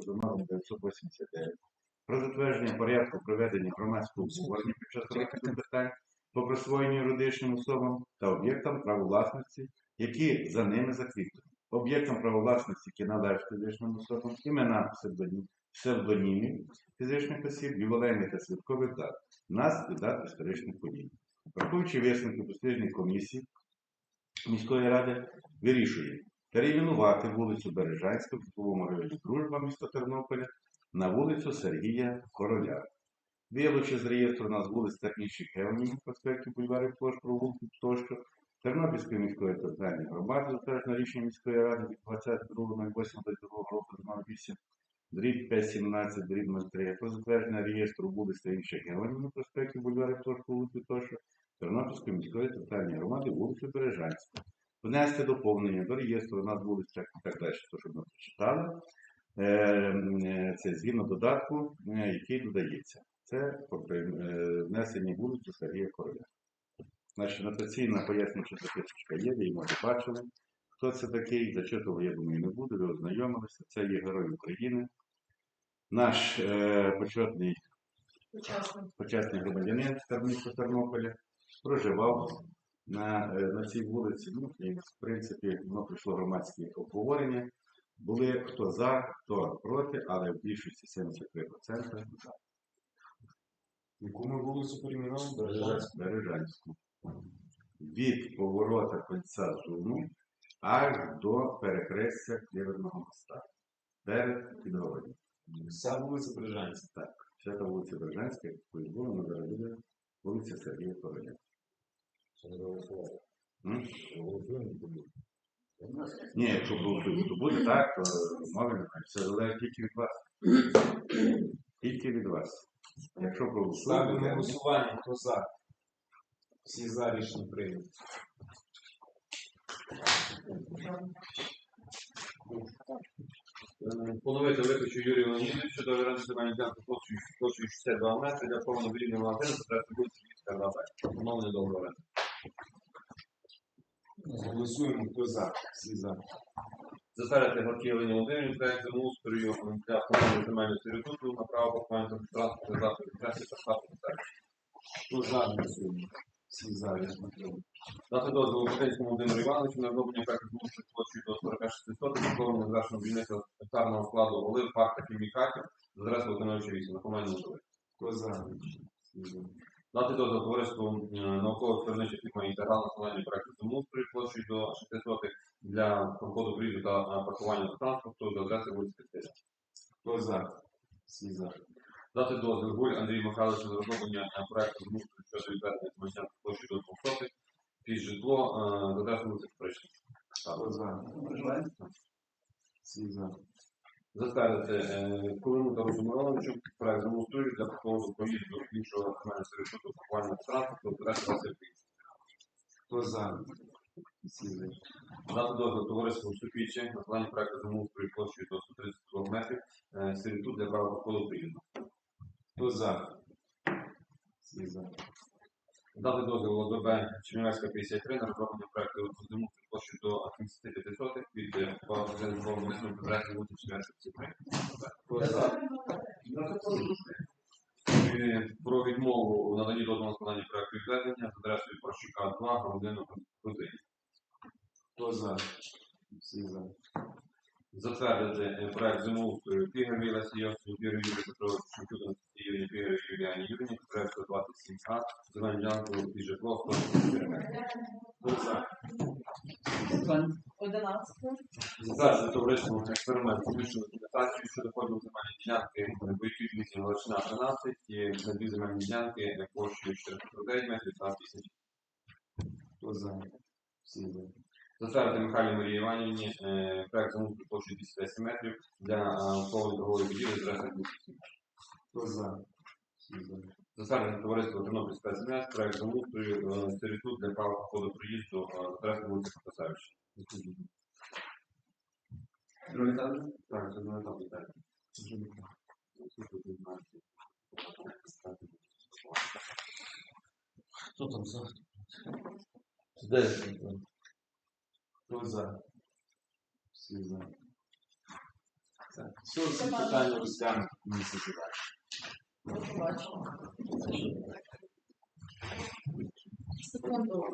року за номером 989 про затвердження порядку проведення громадського обговорення під час розгляду питань по присвоєнню юридичним особам та об'єктам права власності, які за ними закріплені. Об'єктам права власності, які належать фізичним особам, імена псевдонім, псевдонімів фізичних осіб, ювілейних та святкових дат, назв і дат історичних подій. Враховуючи висновки дослідної комісії міської ради, вирішує перейменувати вулицю Бережанську в житловому районі Дружба міста Тернополя на вулицю Сергія Короля. Вилучи з реєстру нас вулиць та інших геонімів, проспектів, бульварів, площ, провулків тощо, Тернопільської міської територіальної громади, затверджено рішення міської ради від 22.08.22 року номер 8, дріб 517, дріб 03, про затвердження реєстру вулиць та інших геонімів, проспектів, бульварів, площ, провулків тощо, Тернопільської міської територіальної громади, вулицю Бережанську. Внести доповнення до реєстру у нас вулиць так, так далі, то, щоб ми прочитали. Е, е, Це згідно додатку, е, який додається. Це тобто, внесення вулиці Сергія Короля. Значить, нотаційна пояснююча записочка є, ви її може бачили. Хто це такий? Зачитував, я думаю, не буду, ви ознайомилися. Це є герой України. Наш е, почетний почесний громадянин Тер- Тернополя, проживав на, е, на цій вулиці. Ну, і, в принципі, воно пройшло громадське обговорення. Були хто за, хто проти, але в більшості 73% за. Яку ми вулицю перейменували? Бережанську. Бережанську. Від поворота кольця Зуну аж до перехрестя Клірного моста. Перед підгороднім. Вся вулиця Бережанська. Так, вся та вулиця Бережанська, якою була, вона зараз буде вулиця Сергія Короля. Ні, якщо буде, то буде так, то мови немає. Все залежить тільки від вас. Тільки від вас. Якщо Ставлю на голосування, хто за. Всі за рішення прийняті. Поновити виключу Юрію Леонідовичу щодо оренди земельної ділянки площею площею 62 метри для повного вільного магазину за Львівська 2 Б. Поновлення договору оренди. Голосуємо, хто за. Всі за. Затвердити Гладкій Олені Володимирівні проект землеустрою для встановлення земельного сервітуту на право покупання транспортних засобів праці та сервісу. Хто за голосуємо. Всі за рішення прийняті. Дати дозволу Путинському Володимиру Івановичу на розроблення проекту землеустрою площею до 46 сотень, завершеного будівництва гектарного складу олив, та хімікатів з адресою Володимировича 8 на житлі. Хто за Всі за. Дати дозвіл товариству е, науково-виробнича фірма інтеграл національної проекту землеустрою площею до 6 сотих для проходу проїзду та е, паркування транспорту до адреси вулиці Кристина. Хто за? Всі за. Дати дозвіл Гуль Андрію Михайловичу на розроблення е, проекту землеустрою щодо відведення комерційної площі до 2 сотих під житло е, до адреси вулиці Капрична. Хто за? Всі за. Затвердити е, Кулину та Розумировичу проект землеустрою для проходу проїзду іншого національного сервісу паркування транспорту до адреси вулиці Василь Хто за? Дати дозвіл товариству Супічі на складання проекту землеустрою площею до 130 метрів е, сервітут для права проходу приїзду. Хто за? Всі за. Дати дозвіл ОДБ Чернівецька 53 на розроблення проекту землеустрою площею до 75 сотих від Павловського місного федерації вулиці Чернівецька 53. Хто за? Е, Про відмову у наданні дозволу на складання проекту відведення з адресою Прощука 2 громадянину Крутині. Хто за? Всі за. Затвердити е, проект землеустрою Пігрові Лесі Йосифу, Юрію Юрію Петровичу, Шевчуку, Анастасії Пігрові Юліані Юріні, проект 127А, земельну ділянку під житло Хто за? Одинадцяте. Затвердити товариством експеримент публічну документацію щодо поділу земельної ділянки бойків місії Галичина 13 і на дві земельні ділянки е, площею 409 метрів та 1000. Хто за? Всі за. Затвердити Михайлі Марії Іванівні е, проект замовлення площею 210 метрів для е, повної торгової будівлі з Бухівський. Хто за? Затвердити товариство Тернопіль спецмес, проект замовлення е, сервітут для права входу приїзду е, з адресою вулиці Потасевича. Другий етаж? Так, це не там питання. Хто там за? Де? Хто за? Всі за. Все, всі питання розглянуть місяці далі. До побачення. Секунду.